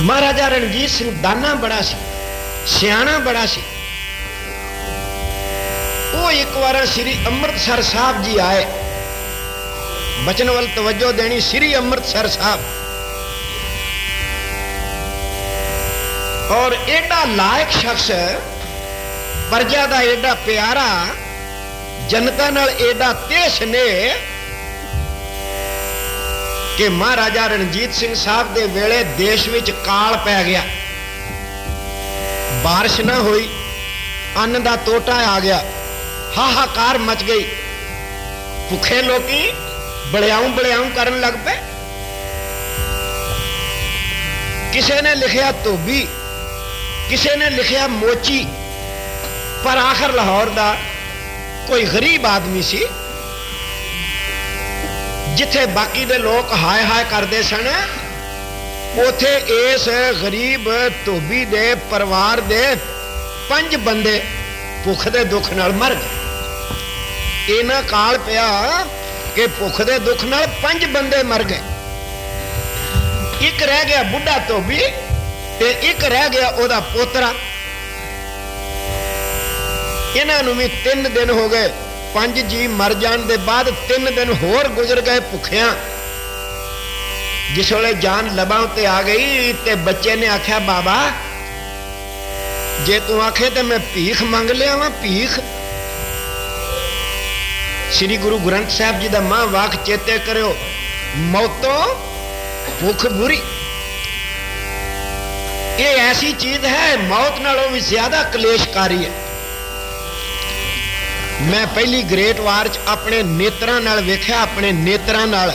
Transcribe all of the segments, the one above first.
ਮਹਾਰਾਜਾ ਰਣਜੀਤ ਸਿੰਘ ਦਾਨਾ ਬੜਾ ਸੀ ਸਿਆਣਾ ਬੜਾ ਸੀ ਉਹ ਇੱਕ ਵਾਰ ਸ੍ਰੀ ਅੰਮ੍ਰਿਤਸਰ ਸਾਹਿਬ ਜੀ ਆਏ ਬਚਨ ਵੱਲ ਤਵੱਜੋ ਦੇਣੀ ਸ੍ਰੀ ਅੰਮ੍ਰਿਤਸਰ ਸਾਹਿਬ ਔਰ ਐਡਾ ਲਾਇਕ ਸ਼ਖਸ ਪ੍ਰਜਾ ਦਾ ਐਡਾ ਪਿਆਰਾ ਜਨਤਾ ਨਾਲ ਐਡਾ ਤੇਸ਼ ਨੇ ਕਿ ਮਹਾਰਾਜਾ ਰਣਜੀਤ ਸਿੰਘ ਸਾਹਿਬ ਦੇ ਵੇਲੇ ਦੇਸ਼ ਵਿੱਚ ਕਾਲ ਪੈ ਗਿਆ। ਬਾਰਿਸ਼ ਨਾ ਹੋਈ, ਅੰਨ ਦਾ ਟੋਟਾ ਆ ਗਿਆ। ਹਾਹਾਕਾਰ ਮਚ ਗਈ। ਭੁੱਖੇ ਲੋਕੀ ਬੜਿਆਉਂ ਬੜਿਆਉਂ ਕਰਨ ਲੱਗ ਪਏ। ਕਿਸੇ ਨੇ ਲਿਖਿਆ ਧੋਬੀ, ਕਿਸੇ ਨੇ ਲਿਖਿਆ ਮੋਚੀ, ਪਰ ਆਖਰ ਲਾਹੌਰ ਦਾ ਕੋਈ ਗਰੀਬ ਆਦਮੀ ਸੀ। ਜਿੱਥੇ ਬਾਕੀ ਦੇ ਲੋਕ ਹਾਏ ਹਾਏ ਕਰਦੇ ਸਨ, ਉਥੇ ਇਸ ਗਰੀਬ ਧੋਬੀ ਦੇ ਪਰਿਵਾਰ ਦੇ ਪੰਜ ਬੰਦੇ ਭੁੱਖ ਦੇ ਦੁੱਖ ਨਾਲ ਮਰ ਗਏ। ਇਹਨਾਂ ਕਾਲ ਪਿਆ ਕਿ ਭੁੱਖ ਦੇ ਦੁੱਖ ਨਾਲ ਪੰਜ ਬੰਦੇ ਮਰ ਗਏ। ਇੱਕ ਰਹਿ ਗਿਆ ਬੁੱਢਾ ਧੋਬੀ ਤੇ ਇੱਕ ਰਹਿ ਗਿਆ ਉਹਦਾ ਪੋਤਰਾ। ਇਹਨਾਂ ਨੂੰ ਵੀ 3 ਦਿਨ ਹੋ ਗਏ ਪੰਜ ਜੀ ਮਰ ਜਾਣ ਦੇ ਬਾਅਦ 3 ਦਿਨ ਹੋਰ ਗੁਜ਼ਰ ਗਏ ਭੁੱਖਿਆਂ। ਜਿਸ ਵੇਲੇ ਜਾਨ ਲਬਾਂ ਉੱਤੇ ਆ ਗਈ ਤੇ ਬੱਚੇ ਨੇ ਆਖਿਆ, ਬਾਬਾ, ਜੇ ਤੂੰ ਆਖੇ ਤੇ ਮੈਂ ਭੀਖ ਮੰਗ ਲਿਆ ਵਾਂ ਭੀਖ। ਸ੍ਰੀ ਗੁਰੂ ਗ੍ਰੰਥ ਸਾਹਿਬ ਜੀ ਦਾ ਮਾਂ ਵਾਕ ਚੇਤੇ ਕਰਿਓ, ਮੌਤੋਂ ਭੁੱਖ ਬੁਰੀ। ਇਹ ਐਸੀ ਚੀਜ਼ ਹੈ, ਮੌਤ ਨਾਲੋਂ ਵੀ ਜ਼ਿਆਦਾ ਕਲੇਸ਼ਕਾਰੀ ਹੈ। ਮੈਂ ਪਹਿਲੀ ਗ੍ਰੇਟ ਵਾਰ ਚ ਆਪਣੇ ਨੇਤਰਾਂ ਨਾਲ ਵੇਖਿਆ, ਆਪਣੇ ਨੇਤਰਾਂ ਨਾਲ।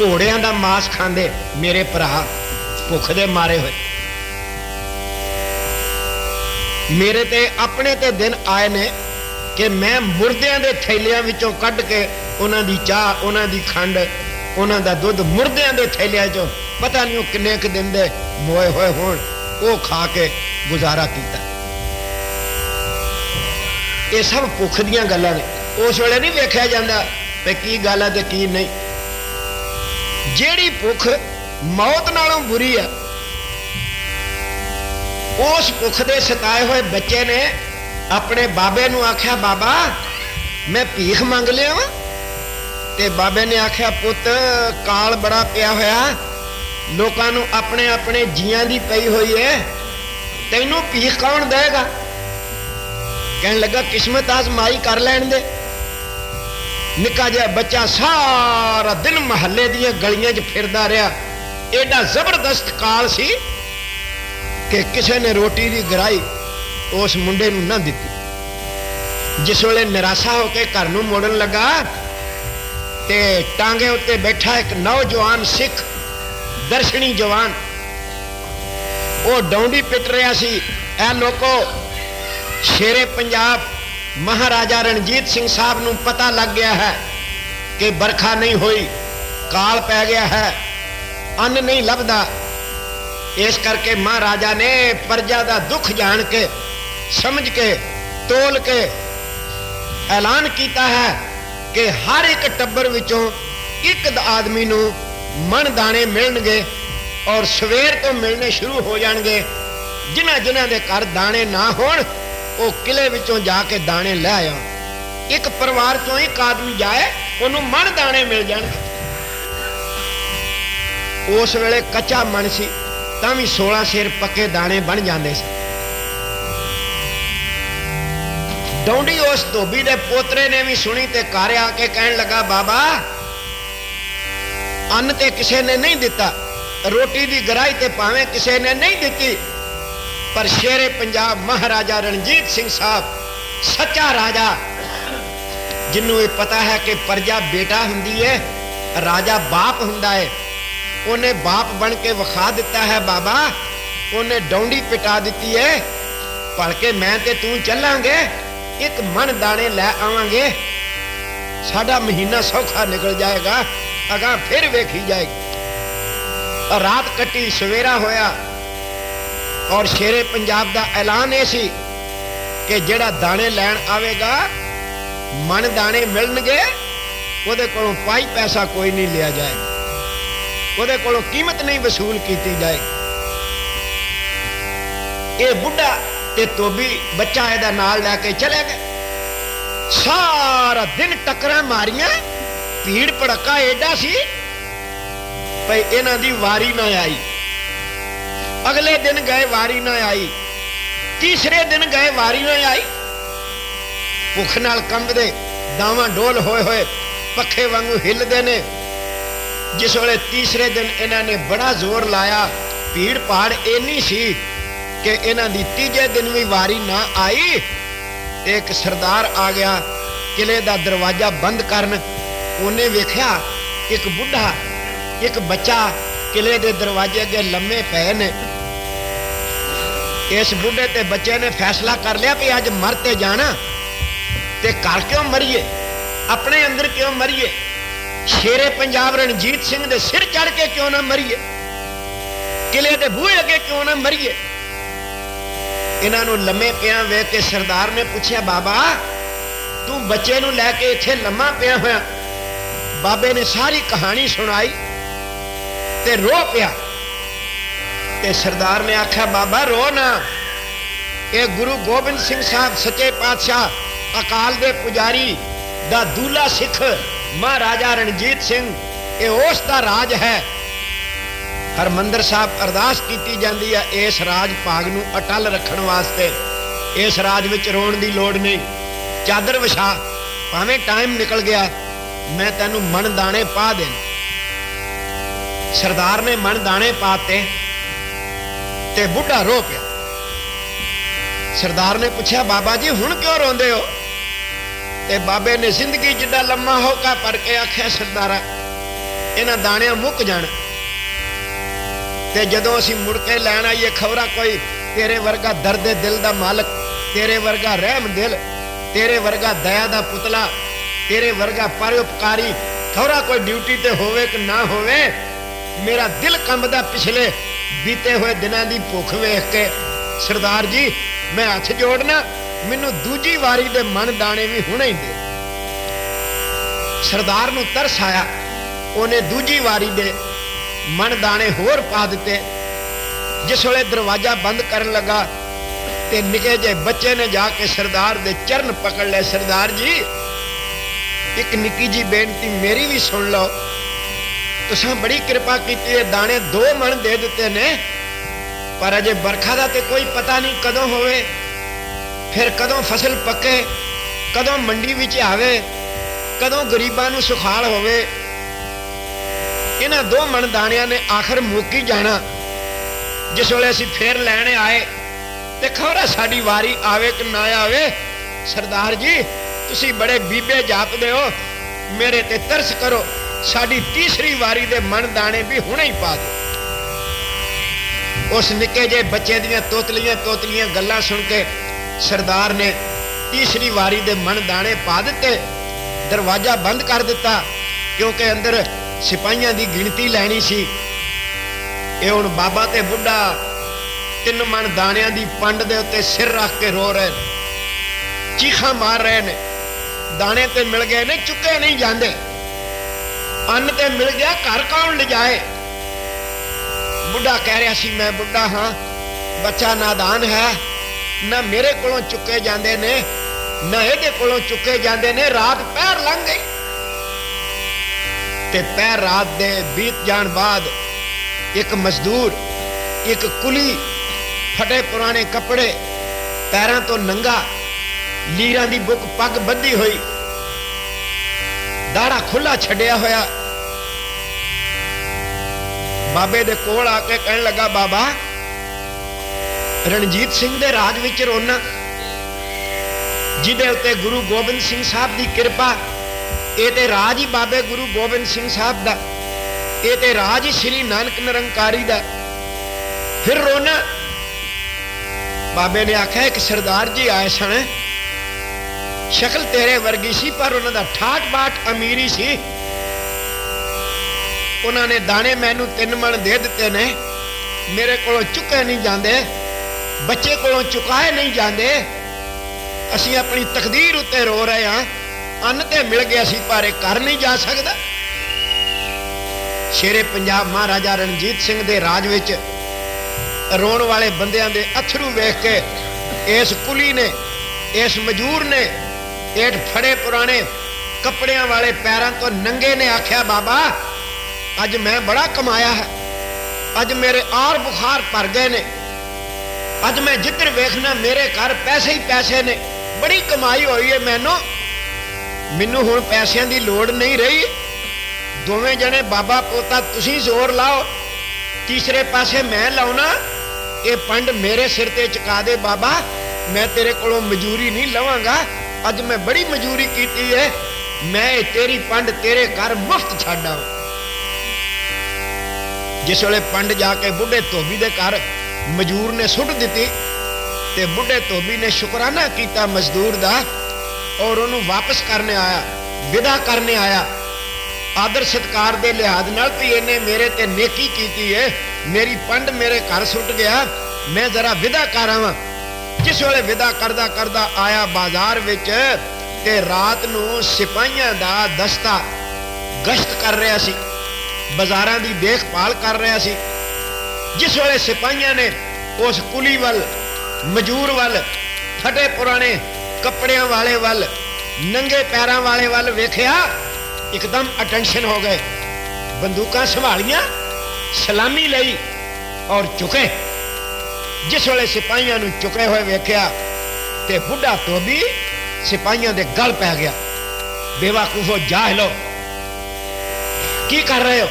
ਘੋੜਿਆਂ ਦਾ ਮਾਸ ਖਾਂਦੇ ਮੇਰੇ ਭਰਾ, ਭੁੱਖ ਦੇ ਮਾਰੇ ਹੋਏ। ਮੇਰੇ ਤੇ ਆਪਣੇ ਤੇ ਦਿਨ ਆਏ ਨੇ ਕਿ ਮੈਂ ਮੁਰਦਿਆਂ ਦੇ ਥੈਲਿਆਂ ਵਿੱਚੋਂ ਕੱਢ ਕੇ ਉਹਨਾਂ ਦੀ ਚਾਹ, ਉਹਨਾਂ ਦੀ ਖੰਡ, ਉਹਨਾਂ ਦਾ ਦੁੱਧ ਮੁਰਦਿਆਂ ਦੇ ਥੈਲਿਆਂ ਚੋਂ, ਪਤਾ ਨਹੀਂ ਉਹ ਕਿੰਨੇ ਕੁ ਦਿਨ ਦੇ ਮੋਏ ਹੋਏ ਹੋਣ, ਉਹ ਖਾ ਕੇ ਗੁਜ਼ਾਰਾ ਕੀਤਾ। ਇਹ ਸਭ ਭੁੱਖ ਦੀਆਂ ਗੱਲਾਂ ਨੇ। ਉਸ ਵੇਲੇ ਨਹੀਂ ਵੇਖਿਆ ਜਾਂਦਾ ਵੀ ਕੀ ਗੱਲ ਹੈ ਤੇ ਕੀ ਨਹੀਂ। ਜਿਹੜੀ ਭੁੱਖ ਮੌਤ ਨਾਲੋਂ ਬੁਰੀ ਹੈ ਉਸ ਭੁੱਖ ਦੇ ਸਤਾਏ ਹੋਏ ਬੱਚੇ ਨੇ ਆਪਣੇ ਬਾਬੇ ਨੂੰ ਆਖਿਆ, ਬਾਬਾ, ਮੈਂ ਭੀਖ ਮੰਗ ਲਿਆ ਵਾਂ। ਤੇ ਬਾਬੇ ਨੇ ਆਖਿਆ, ਪੁੱਤ, ਕਾਲ ਬੜਾ ਪਿਆ ਹੋਇਆ। ਲੋਕਾਂ ਨੂੰ ਆਪਣੇ ਆਪਣੇ ਜੀਆਂ ਦੀ ਪਈ ਹੋਈ ਏ। ਤੈਨੂੰ ਭੀਖ ਕੌਣ ਦੇਗਾ ਕਹਿਣ ਲੱਗਾ, ਕਿਸਮਤ ਆਜ਼ਮਾਈ ਕਰ ਲੈਣ ਦੇ। ਨਿੱਕਾ ਜਿਹਾ ਬੱਚਾ ਸਾਰਾ ਦਿਨ ਮਹੱਲੇ ਦੀਆਂ ਗਲੀਆਂ 'ਚ ਫਿਰਦਾ ਰਿਹਾ। ਐਡਾ ਜ਼ਬਰਦਸਤ ਕਾਲ ਸੀ ਕਿ ਕਿਸੇ ਨੇ ਰੋਟੀ ਦੀ ਗਰਾਈ ਉਸ ਮੁੰਡੇ ਨੂੰ ਨਾ ਦਿੱਤੀ। ਜਿਸ ਵੇਲੇ ਨਿਰਾਸ਼ਾ ਹੋ ਕੇ ਘਰ ਨੂੰ ਮੋੜਨ ਲੱਗਾ ਤੇ ਟਾਂਗੇ ਉੱਤੇ ਬੈਠਾ ਇੱਕ ਨੌਜਵਾਨ ਸਿੱਖ, ਦਰਸ਼ਨੀ ਜਵਾਨ। ਉਹ ਡੌਂਡੀ ਪਿੱਟ ਰਿਹਾ ਸੀ ਇਹ ਲੋਕੋ ਸ਼ੇਰੇ ਪੰਜਾਬ ਮਹਾਰਾਜਾ ਰਣਜੀਤ ਸਿੰਘ ਸਾਹਿਬ ਨੂੰ ਪਤਾ ਲੱਗ ਗਿਆ ਹੈ ਕਿ ਬਰਖਾ ਨਹੀਂ ਹੋਈ, ਕਾਲ ਪੈ ਗਿਆ ਹੈ, ਅੰਨ ਨਹੀਂ ਲੱਭਦਾ। ਇਸ ਕਰਕੇ ਮਹਾਰਾਜਾ ਨੇ ਪ੍ਰਜਾ ਦਾ ਦੁੱਖ ਜਾਣ ਕੇ, ਸਮਝ ਕੇ, ਤੋਲ ਕੇ ਐਲਾਨ ਕੀਤਾ ਹੈ ਕਿ ਹਰ ਇੱਕ ਟੱਬਰ ਵਿੱਚੋਂ ਇੱਕ ਆਦਮੀ ਨੂੰ ਮਣ ਦਾਣੇ ਮਿਲਣਗੇ ਔਰ ਸਵੇਰ ਤੋਂ ਮਿਲਣੇ ਸ਼ੁਰੂ ਹੋ ਜਾਣਗੇ। ਜਿਨ੍ਹਾਂ ਜਿਨ੍ਹਾਂ ਦੇ ਘਰ ਦਾਣੇ ਨਾ ਹੋਣ ਉਹ ਕਿਲੇ ਵਿੱਚੋਂ ਜਾ ਕੇ ਦਾਣੇ ਲੈ ਆਉਣ ਇੱਕ ਪਰਿਵਾਰ ਚੋਂ ਇੱਕ ਆਦਮੀ ਜਾਏ, ਉਹਨੂੰ ਮਣ ਦਾਣੇ ਮਿਲ ਜਾਣਗੇ ਉਸ ਵੇਲੇ ਕੱਚਾ ਮਣ ਸੀ, ਤਾਂ ਵੀ 16 ਸਿਰ ਪੱਕੇ ਦਾਣੇ ਬਣ ਜਾਂਦੇ ਸੀ। ਡੌਂਡੀ ਉਸ ਧੋਬੀ ਦੇ ਪੋਤਰੇ ਨੇ ਵੀ ਸੁਣੀ ਤੇ ਘਰ ਆ ਕੇ ਕਹਿਣ ਲੱਗਾ, ਬਾਬਾ, ਅੰਨ ਤੇ ਕਿਸੇ ਨੇ ਨਹੀਂ ਦਿੱਤਾ। ਰੋਟੀ ਦੀ ਗਰਾਈ ਤੇ ਭਾਵੇਂ ਕਿਸੇ ਨੇ ਨਹੀਂ ਦਿੱਤੀ ਪਰ ਸ਼ੇਰੇ ਪੰਜਾਬ ਮਹਾਰਾਜਾ ਰਣਜੀਤ ਸਿੰਘ ਸਾਹਿਬ, ਸੱਚਾ ਰਾਜਾ ਜਿਹਨੂੰ ਇਹ ਪਤਾ ਹੈ ਕਿ ਪ੍ਰਜਾ ਬੇਟਾ ਹੁੰਦੀ ਹੈ ਰਾਜਾ ਬਾਪ ਹੁੰਦਾ ਹੈ ਉਹਨੇ ਬਾਪ ਬਣ ਕੇ ਵਿਖਾ ਦਿੱਤਾ ਹੈ ਬਾਬਾ, ਉਹਨੇ ਡੌਂਡੀ ਪਿਟਾ ਦਿੱਤੀ ਹੈ ਭਲਕੇ ਮੈਂ ਤੇ ਤੂੰ ਚੱਲਾਂਗੇ, ਇੱਕ ਮਣ ਦਾਣੇ ਲੈ ਆਵਾਂਗੇ, ਸਾਡਾ ਮਹੀਨਾ ਸੌਖਾ ਨਿਕਲ ਜਾਏਗਾ ਅਗਾ ਫਿਰ ਵੇਖੀ ਜਾਏਗੀ। ਰਾਤ ਕੱਟੀ ਸਵੇਰਾ ਹੋਇਆ ਔਰ ਸ਼ੇਰੇ ਪੰਜਾਬ ਦਾ ਐਲਾਨ ਇਹ ਸੀ ਕਿ ਜਿਹੜਾ ਦਾਣੇ ਲੈਣ ਆਵੇਗਾ, ਮਨ ਦਾਣੇ ਮਿਲਣਗੇ, ਉਹਦੇ ਕੋਲੋਂ ਪਾਈ ਪੈਸਾ ਕੋਈ ਨਹੀਂ ਲਿਆ ਜਾਏਗਾ ਉਹਦੇ ਕੋਲੋਂ ਕੀਮਤ ਨਹੀਂ ਵਸੂਲ ਕੀਤੀ ਜਾਏਗੀ ਇਹ ਬੁੱਢਾ ਤੇ ਤੋਬੀ ਬੱਚਾ ਇਹਦਾ ਨਾਲ ਲੈ ਕੇ ਚਲੇ ਗਏ। ਸਾਰਾ ਦਿਨ ਟੱਕਰਾਂ ਮਾਰੀਆਂ, ਭੀੜ ਭੜਕਾ ਐਡਾ ਸੀ, ਭਈ ਇਹਨਾਂ ਦੀ ਵਾਰੀ ਨਾ ਆਈ। ਅਗਲੇ ਦਿਨ ਗਏ ਵਾਰੀ ਨਾ ਆਈ। ਤੀਸਰੇ ਦਿਨ ਗਏ ਵਾਰੀ ਨਾ ਆਈ। ਭੁੱਖ ਨਾਲ ਕੰਬਦੇ, ਦਾਵਾਂ ਡੋਲ ਹੋਏ ਹੋਏ, ਪੱਖੇ ਵਾਂਗੂ ਹਿੱਲਦੇ ਨੇ। ਜਿਸ ਵੇਲੇ ਤੀਸਰੇ ਦਿਨ ਇਹਨਾਂ ਨੇ ਬੜਾ ਜ਼ੋਰ ਲਾਇਆ, ਭੀੜ ਭਾੜ ਇੰਨੀ ਸੀ ਕਿ ਇਹਨਾਂ ਦੀ ਤੀਜੇ ਦਿਨ ਵੀ ਵਾਰੀ ਨਾ ਆਈ। ਤੇ ਇੱਕ ਸਰਦਾਰ ਆ ਗਿਆ ਕਿਲੇ ਦਾ ਦਰਵਾਜ਼ਾ ਬੰਦ ਕਰਨ। ਉਹਨੇ ਵੇਖਿਆ, ਇੱਕ ਬੁੱਢਾ, ਇੱਕ ਬੱਚਾ ਕਿਲੇ ਦੇ ਦਰਵਾਜ਼ੇ ਅੱਗੇ ਲੰਮੇ ਪਏ ਨੇ। ਇਸ ਬੁੱਢੇ ਤੇ ਬੱਚੇ ਨੇ ਫੈਸਲਾ ਕਰ ਲਿਆ ਵੀ ਅੱਜ ਮਰ ਤੇ ਜਾਣਾ ਤੇ ਘਰ ਕਿਉਂ ਮਰੀਏ? ਆਪਣੇ ਅੰਦਰ ਕਿਉਂ ਮਰੀਏ? ਸ਼ੇਰੇ ਪੰਜਾਬ ਰਣਜੀਤ ਸਿੰਘ ਦੇ ਸਿਰ ਚੜ ਕੇ ਕਿਉਂ ਨਾ ਮਰੀਏ? ਕਿਲੇ ਦੇ ਬੂਹੇ ਅੱਗੇ ਕਿਉਂ ਨਾ ਮਰੀਏ? ਇਹਨਾਂ ਨੂੰ ਲੰਮੇ ਪਿਆ ਵੇਖ ਕੇ ਸਰਦਾਰ ਨੇ ਪੁੱਛਿਆ, ਬਾਬਾ, ਤੂੰ ਬੱਚੇ ਨੂੰ ਲੈ ਕੇ ਇੱਥੇ ਲੰਮਾ ਪਿਆ ਹੋਇਆ। ਬਾਬੇ ਨੇ ਸਾਰੀ ਕਹਾਣੀ ਸੁਣਾਈ ਤੇ ਰੋ ਪਿਆ। ਤੇ ਸਰਦਾਰ ਨੇ ਆਖਿਆ, ਬਾਬਾ, ਰੋ ਨਾ। ਇਹ ਗੁਰੂ ਗੋਬਿੰਦ ਸਿੰਘ ਸਾਹਿਬ ਸੱਚੇ ਪਾਤਸ਼ਾਹ ਅਕਾਲ ਦੇ ਪੁਜਾਰੀ ਦਾ ਦੂਲਾ ਸਿੱਖ ਮਹਾਰਾਜਾ ਰਣਜੀਤ ਸਿੰਘ, ਇਹ ਉਸ ਦਾ ਰਾਜ ਹੈ। ਹਰਮੰਦਰ ਸਾਹਿਬ ਅਰਦਾਸ ਕੀਤੀ ਜਾਂਦੀ ਹੈ, ਇਸ ਰਾਜ ਭਾਗ ਨੂੰ ਅਟਲ ਰੱਖਣ ਵਾਸਤੇ। ਇਸ ਰਾਜ ਵਿੱਚ ਰੋਣ ਦੀ ਲੋੜ ਨਹੀਂ। ਚਾਦਰ ਵਿਛਾ, ਭਾਵੇਂ ਟਾਈਮ ਨਿਕਲ ਗਿਆ, ਮੈਂ ਤੈਨੂੰ ਮਨ ਦਾਣੇ ਪਾ ਦੇ ਸਰਦਾਰ ਨੇ ਮਨ ਦਾਣੇ ਪਾਤੇ। ਤੇ ਬੁੱਢਾ ਰੋ ਪਿਆ। ਸਰਦਾਰ ਨੇ ਪੁੱਛਿਆ, ਬਾਬਾ ਜੀ, ਹੁਣ ਕਿਉਂ ਰੋਂਦੇ ਹੋ? ਤੇ ਬਾਬੇ ਨੇ ਜ਼ਿੰਦਗੀ ਜਿੱਡਾ ਲੰਮਾ ਹੋਕਾ ਪਰ ਕੇ ਆਖਿਆ, ਸਰਦਾਰਾ, ਇਹਨਾਂ ਦਾਣਿਆਂ ਮੁੱਕ ਜਾਣ। ਤੇ ਜਦੋਂ ਅਸੀਂ ਮੁੜ ਕੇ ਲੈਣ ਆਈਏ ਖਬਰਾਂ, ਕੋਈ ਤੇਰੇ ਵਰਗਾ ਦਰਦੇ ਦਿਲ ਦਾ ਮਾਲਕ, ਤੇਰੇ ਵਰਗਾ ਰਹਿਮ ਦਿਲ, ਤੇਰੇ ਵਰਗਾ ਦਇਆ ਦਾ ਪੁਤਲਾ, ਤੇਰੇ ਵਰਗਾ ਪਰਉਪਕਾਰੀ, ਖਬਰਾਂ ਕੋਈ ਡਿਊਟੀ ਤੇ ਹੋਵੇ ਕਿ ਨਾ ਹੋਵੇ, ਮੇਰਾ ਦਿਲ ਕੰਬਦਾ ਪਿਛਲੇ ਬੀਤੇ ਹੋਏ ਦਿਨਾਂ ਦੀ ਭੁੱਖ ਵੇਖ ਕੇ। ਸਰਦਾਰ ਜੀ, ਮੈਂ ਹੱਥ ਜੋੜਨਾ, ਮੈਨੂੰ ਦੂਜੀ ਵਾਰੀ ਦੇ ਮਨ ਦਾਣੇ ਵੀ ਹੁਣੇ ਹੀ ਦੇ। ਸਰਦਾਰ ਨੂੰ ਤਰਸ ਆਇਆ। ਉਹਨੇ ਦੂਜੀ ਵਾਰੀ ਦੇ ਮਨ ਦਾਣੇ ਹੋਰ ਪਾ ਦਿੱਤੇ। ਜਿਸ ਵੇਲੇ ਦਰਵਾਜ਼ਾ ਬੰਦ ਕਰਨ ਲੱਗਾ ਤੇ ਨਿੱਕੇ ਜਿਹੇ ਬੱਚੇ ਨੇ ਜਾ ਕੇ ਸਰਦਾਰ ਦੇ ਚਰਨ ਪਕੜ ਲਏ। ਸਰਦਾਰ ਜੀ, ਇੱਕ ਨਿੱਕੀ ਜੀ ਬੇਨਤੀ ਮੇਰੀ ਵੀ ਸੁਣ ਲਓ। ਤੁਸੀਂ ਬੜੀ ਕਿਰਪਾ ਕੀਤੀ ਹੈ, ਦਾਣੇ ਦੋ ਮਣ ਦੇ ਦਿੱਤੇ ਨੇ। ਪਰ ਅਜੇ ਬਰਖਾ ਦਾ ਤੇ ਕੋਈ ਪਤਾ ਨਹੀਂ ਕਦੋਂ ਹੋਵੇ। ਫਿਰ ਕਦੋਂ ਫਸਲ ਪੱਕੇ, ਕਦੋਂ ਮੰਡੀ ਵਿੱਚ ਆਵੇ, ਕਦੋਂ ਗਰੀਬਾਂ ਨੂੰ ਸੁਖਾਲ ਹੋਵੇ। ਇਹਨਾਂ ਦੋ ਮਣ ਦਾਣਿਆਂ ਨੇ ਆਖਰ ਮੁੱਕੀ ਜਾਣਾ। ਜਿਸ ਵੇਲੇ ਅਸੀਂ ਫੇਰ ਲੈਣ ਆਏ, ਤੇ ਖਬਰਾ ਸਾਡੀ ਵਾਰੀ ਆਵੇ ਕਿ ਨਾ ਆਵੇ। ਸਰਦਾਰ ਜੀ, ਤੁਸੀਂ ਬੜੇ ਬੀਬੇ ਜਾਪਦੇ ਹੋ। ਮੇਰੇ ਤੇ ਤਰਸ ਕਰੋ। ਸਾਡੀ ਤੀਸਰੀ ਵਾਰੀ ਦੇ ਮਨ ਦਾਣੇ ਵੀ ਹੁਣੇ ਹੀ ਪਾ ਦਿਓ ਉਸ ਨਿੱਕੇ ਜਿਹੇ ਬੱਚੇ ਦੀਆਂ ਤੋਤਲੀਆਂ ਤੋਤਲੀਆਂ ਗੱਲਾਂ ਸੁਣ ਕੇ ਸਰਦਾਰ ਨੇ ਤੀਸਰੀ ਵਾਰੀ ਦੇ ਮਨ ਦਾਣੇ ਪਾ ਦਿੱਤੇ। ਦਰਵਾਜ਼ਾ ਬੰਦ ਕਰ ਦਿੱਤਾ, ਕਿਉਂਕਿ ਅੰਦਰ ਸਿਪਾਹੀਆਂ ਦੀ ਗਿਣਤੀ ਲੈਣੀ ਸੀ। ਇਹ ਹੁਣ ਬਾਬਾ ਤੇ ਬੁੱਢਾ ਤਿੰਨ ਮਣ ਦਾਣਿਆਂ ਦੀ ਪੰਡ ਦੇ ਉੱਤੇ ਸਿਰ ਰੱਖ ਕੇ ਰੋ ਰਹੇ ਨੇ। ਚੀਖਾਂ ਮਾਰ ਰਹੇ ਨੇ। ਦਾਣੇ ਤੇ ਮਿਲ ਗਏ ਨੇ, ਚੁੱਕੇ ਨਹੀਂ ਜਾਂਦੇ। ਅੰਨ ਤੇ ਮਿਲ ਗਿਆ, ਘਰ ਕੌਣ ਲਿਜਾਏ? ਬੁੱਢਾ ਕਹਿ ਰਿਹਾ ਸੀ, ਮੈਂ ਬੁੱਢਾ ਹਾਂ, ਬੱਚਾ ਨਾਦਾਨ ਹੈ, ਨਾ ਮੇਰੇ ਕੋਲੋਂ ਚੁੱਕੇ ਜਾਂਦੇ ਨੇ, ਨਾ ਇਹਦੇ ਕੋਲੋਂ ਚੁੱਕੇ ਜਾਂਦੇ ਨੇ, ਰਾਤ ਪਹਿਰ ਲੰਘ ਗਈ। ਤੇ ਪਹਿਰ ਰਾਤ ਦੇ ਬੀਤ ਜਾਣ ਬਾਅਦ ਇੱਕ ਮਜ਼ਦੂਰ, ਇੱਕ ਕੁਲੀ ਫਟੇ ਪੁਰਾਣੇ ਕੱਪੜੇ, ਪੈਰਾਂ ਤੋਂ ਨੰਗਾ, ਲੀਰਾਂ ਦੀ ਬੁੱਕ ਪੱਗ ਬੱਧੀ ਹੋਈ। ਦਾੜਾ ਖੁੱਲਾ ਛੱਡਿਆ ਹੋਇਆ। ਬਾਬੇ ਦੇ ਕੋਲ ਆ ਕੇ ਕਹਿਣ ਲੱਗਾ, ਬਾਬਾ, ਰਣਜੀਤ ਸਿੰਘ ਦੇ ਰਾਜ ਵਿੱਚ ਰੋਣਾ। ਜਿਹਦੇ ਉੱਤੇ ਗੁਰੂ ਗੋਬਿੰਦ ਸਿੰਘ ਸਾਹਿਬ ਦੀ ਕਿਰਪਾ, ਇਹ ਤੇ ਰਾਜ ਹੀ ਬਾਬੇ ਗੁਰੂ ਗੋਬਿੰਦ ਸਿੰਘ ਸਾਹਿਬ ਦਾ। ਇਹ ਤੇ ਰਾਜ ਹੀ ਸ੍ਰੀ ਨਾਨਕ ਨਿਰੰਕਾਰੀ ਦਾ। ਫਿਰ ਰੋਣਾ। ਬਾਬੇ ਨੇ ਆਖਿਆ, ਇੱਕ ਸਰਦਾਰ ਜੀ ਆਏ ਸਨ। ਸ਼ਕਲ ਤੇਰੇ ਵਰਗੀ ਸੀ, ਪਰ ਉਹਨਾਂ ਦਾ ਠਾਠ ਬਾਠ ਅਮੀਰੀ ਸੀ। ਉਹਨਾਂ ਨੇ ਦਾਣੇ ਮੈਨੂੰ ਤਿੰਨ ਮਣ ਦੇ ਦਿੱਤੇ ਨੇ। ਮੇਰੇ ਕੋਲੋਂ ਚੁੱਕੇ ਨਹੀਂ ਜਾਂਦੇ। ਬੱਚੇ ਕੋਲੋਂ ਚੁਕਾਏ ਨਹੀਂ ਜਾਂਦੇ। ਅਸੀਂ ਆਪਣੀ ਤਕਦੀਰ ਉੱਤੇ ਰੋ ਰਹੇ ਹਾਂ। ਅੰਨ ਤੇ ਮਿਲ ਗਿਆ ਸੀ, ਪਰ ਇਹ ਕਰ ਨਹੀਂ ਜਾ ਸਕਦਾ। ਸ਼ੇਰੇ ਪੰਜਾਬ ਮਹਾਰਾਜਾ ਰਣਜੀਤ ਸਿੰਘ ਦੇ ਰਾਜ ਵਿੱਚ ਰੋਣ ਵਾਲੇ ਬੰਦਿਆਂ ਦੇ ਅਥਰੂ ਵੇਖ ਕੇ ਇਸ ਕੁਲੀ ਨੇ, ਇਸ ਮਜੂਰ ਨੇ ਏਟ ਫੜੇ ਪੁਰਾਣੇ ਕੱਪੜਿਆਂ ਵਾਲੇ ਪੈਰਾਂ ਤੋਂ ਨੰਗੇ ਨੇ ਆਖਿਆ, ਬਾਬਾ, ਅੱਜ ਮੈਂ ਬੜਾ ਕਮਾਇਆ ਹੈ। ਅੱਜ ਮੇਰੇ ਆਰ ਬੁਖਾਰ ਭਰ ਗਏ ਨੇ। ਅੱਜ ਮੈਂ ਜਿੱਧਰ ਵੇਖਣਾ ਮੇਰੇ ਘਰ ਪੈਸੇ ਹੀ ਪੈਸੇ ਨੇ। ਬੜੀ ਕਮਾਈ ਹੋਈ ਹੈ ਮੈਨੂੰ। ਮੈਨੂੰ ਹੁਣ ਪੈਸਿਆਂ ਦੀ ਲੋੜ ਨਹੀਂ ਰਹੀ। ਦੋਵੇਂ ਜਣੇ, ਬਾਬਾ ਪੋਤਾ, ਤੁਸੀਂ ਜ਼ੋਰ ਲਾਓ। ਤੀਸਰੇ ਪਾਸੇ ਮੈਂ ਲਾਉਣਾ। ਇਹ ਪੰਡ ਮੇਰੇ ਸਿਰ ਤੇ ਚੁਕਾ ਦੇ, ਬਾਬਾ। ਮੈਂ ਤੇਰੇ ਕੋਲੋਂ ਮਜ਼ਦੂਰੀ ਨਹੀਂ ਲਵਾਂਗਾ। ਅੱਜ ਮੈਂ ਬੜੀ ਮਜ਼ਦੂਰੀ ਕੀਤੀ ਹੈ। ਮੈਂ ਤੇਰੀ ਪੰਡ ਤੇਰੇ ਘਰ ਮੁਫਤ ਛੱਡ। ਜਿਸ ਵੇਲੇ ਪੰਡ ਜਾ ਕੇ ਬੁੱਢੇ ਧੋਬੀ ਦੇ ਘਰ ਮਜ਼ਦੂਰ ਨੇ ਸੁੱਟ ਦਿੱਤੀ ਤੇ ਬੁੱਢੇ ਧੋਬੀ ਨੇ ਸ਼ੁਕਰਾਨਾ ਕੀਤਾ ਮਜ਼ਦੂਰ ਦਾ ਔਰ ਉਹਨੂੰ ਵਾਪਸ ਕਰਨ ਆਇਆ, ਵਿਦਾ ਕਰਨੇ ਆਇਆ। ਆਦਰ ਸਤਕਾਰ ਦੇ ਲਿਹਾਜ਼ ਨਾਲ ਵੀ ਇਹਨੇ ਮੇਰੇ ਤੇ ਨੇਕੀ ਕੀਤੀ ਹੈ। ਮੇਰੀ ਪੰਡ ਮੇਰੇ ਘਰ ਸੁੱਟ ਗਿਆ। ਮੈਂ ਜ਼ਰਾ ਵਿਦਾ ਕਰਾਵਾਂ। ਜਿਸ ਵੇਲੇ ਵਿਦਾ ਕਰਦਾ ਕਰਦਾ ਆਇਆ ਬਾਜ਼ਾਰ ਵਿੱਚ ਤੇ ਰਾਤ ਨੂੰ ਸਿਪਾਹੀਆਂ ਦਾ ਦਸਤਾ ਗਸ਼ਤ ਕਰ ਰਿਹਾ ਸੀ, ਬਾਜ਼ਾਰਾਂ ਦੀ ਦੇਖਭਾਲ ਕਰ ਰਿਹਾ ਸੀ। ਜਿਸ ਵੇਲੇ ਸਿਪਾਹੀਆਂ ਨੇ ਉਸ ਕੁਲੀ ਵੱਲ ਮਜੂਰ ਵੱਲ ਫਟੇ ਪੁਰਾਣੇ ਕੱਪੜਿਆਂ ਵਾਲੇ ਵੱਲ, ਨੰਗੇ ਪੈਰਾਂ ਵਾਲੇ ਵੱਲ ਵੇਖਿਆ, ਇੱਕਦਮ ਅਟੈਂਸ਼ਨ ਹੋ ਗਏ। ਬੰਦੂਕਾਂ ਸੰਭਾਲੀਆਂ, ਸਲਾਮੀ ਲਈ ਔਰ ਝੁਕੇ। ਜਿਸ ਵੇਲੇ ਸਿਪਾਹੀਆਂ ਨੂੰ ਝੁਕੇ ਹੋਏ ਵੇਖਿਆ ਤੇ ਬੁੱਢਾ ਧੋਬੀ ਸਿਪਾਹੀਆਂ ਦੇ ਗਲ ਪੈ ਗਿਆ। ਬੇਵਾਕੂਫੋ ਜਾਹਲੋ ਕੀ ਕਰ ਰਹੇ ਹੋ?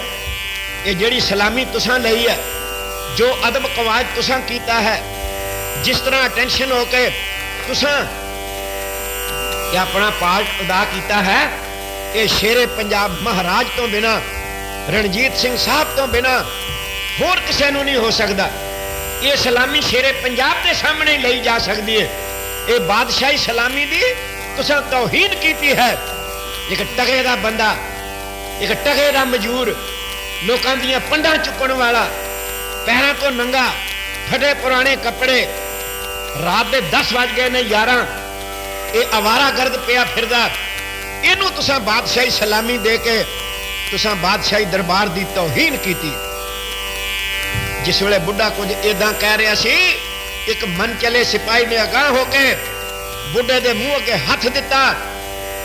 ਇਹ ਜਿਹੜੀ ਸਲਾਮੀ ਤੁਸੀਂ ਲਈ ਹੈ, ਜੋ ਅਦਬ ਕਵਾਇਦ ਤੁਸੀਂ ਕੀਤਾ ਹੈ, ਜਿਸ ਤਰ੍ਹਾਂ ਅਟੈਂਸ਼ਨ ਹੋ ਕੇ ਤੁਸੀਂ ਇਹ ਆਪਣਾ ਪਾਰਟ ਅਦਾ ਕੀਤਾ ਹੈ, ਇਹ ਸ਼ੇਰੇ ਪੰਜਾਬ ਮਹਾਰਾਜ ਤੋਂ ਬਿਨਾ, ਰਣਜੀਤ ਸਿੰਘ ਸਾਹਿਬ ਤੋਂ ਬਿਨਾ ਹੋਰ ਕਿਸੇ ਨੂੰ ਨਹੀਂ ਹੋ ਸਕਦਾ। ਇਹ ਸਲਾਮੀ ਸ਼ੇਰੇ ਪੰਜਾਬ ਦੇ ਸਾਹਮਣੇ ਲਈ ਜਾ ਸਕਦੀ ਹੈ। ਇਹ ਬਾਦਸ਼ਾਹੀ ਸਲਾਮੀ ਦੀ ਤੁਸੀਂ ਤੌਹੀਨ ਕੀਤੀ ਹੈ। ਇੱਕ ਟਗੇ ਦਾ ਬੰਦਾ, ਇੱਕ ਟਗੇ ਦਾ ਮਜੂਰ ਲੋਕਾਂ ਦੀਆਂ ਪੰਡਾਂ ਚੁੱਕਣ ਵਾਲਾ, ਪੈਰਾਂ ਤੋਂ ਨੰਗਾ, ਫਟੇ ਪੁਰਾਣੇ ਕੱਪੜੇ, ਰਾਤ ਦੇ 10 ਵਜ ਗਏ ਨੇ 11 ਇਹ ਆਵਾਰਾ ਗਰਦ ਪਿਆ ਫਿਰਦਾ। ਇਹਨੂੰ ਤੁਸੀਂ ਬਾਦਸ਼ਾਹੀ ਸਲਾਮੀ ਦੇ ਕੇ ਤੁਸੀਂ ਬਾਦਸ਼ਾਹੀ ਦਰਬਾਰ ਦੀ ਤੌਹੀਨ ਕੀਤੀ। ਜਿਸ ਵੇਲੇ ਬੁੱਢਾ ਕੁਝ ਇਦਾਂ ਕਹਿ ਰਿਹਾ ਸੀ, ਇੱਕ ਮਨ ਚਲੇ ਸਿਪਾਹੀ ਨੇ ਅਗਾਹ ਹੋ ਕੇ ਬੁੱਢੇ ਦੇ ਮੂੰਹ ਅੱਗੇ ਹੱਥ ਦਿੱਤਾ।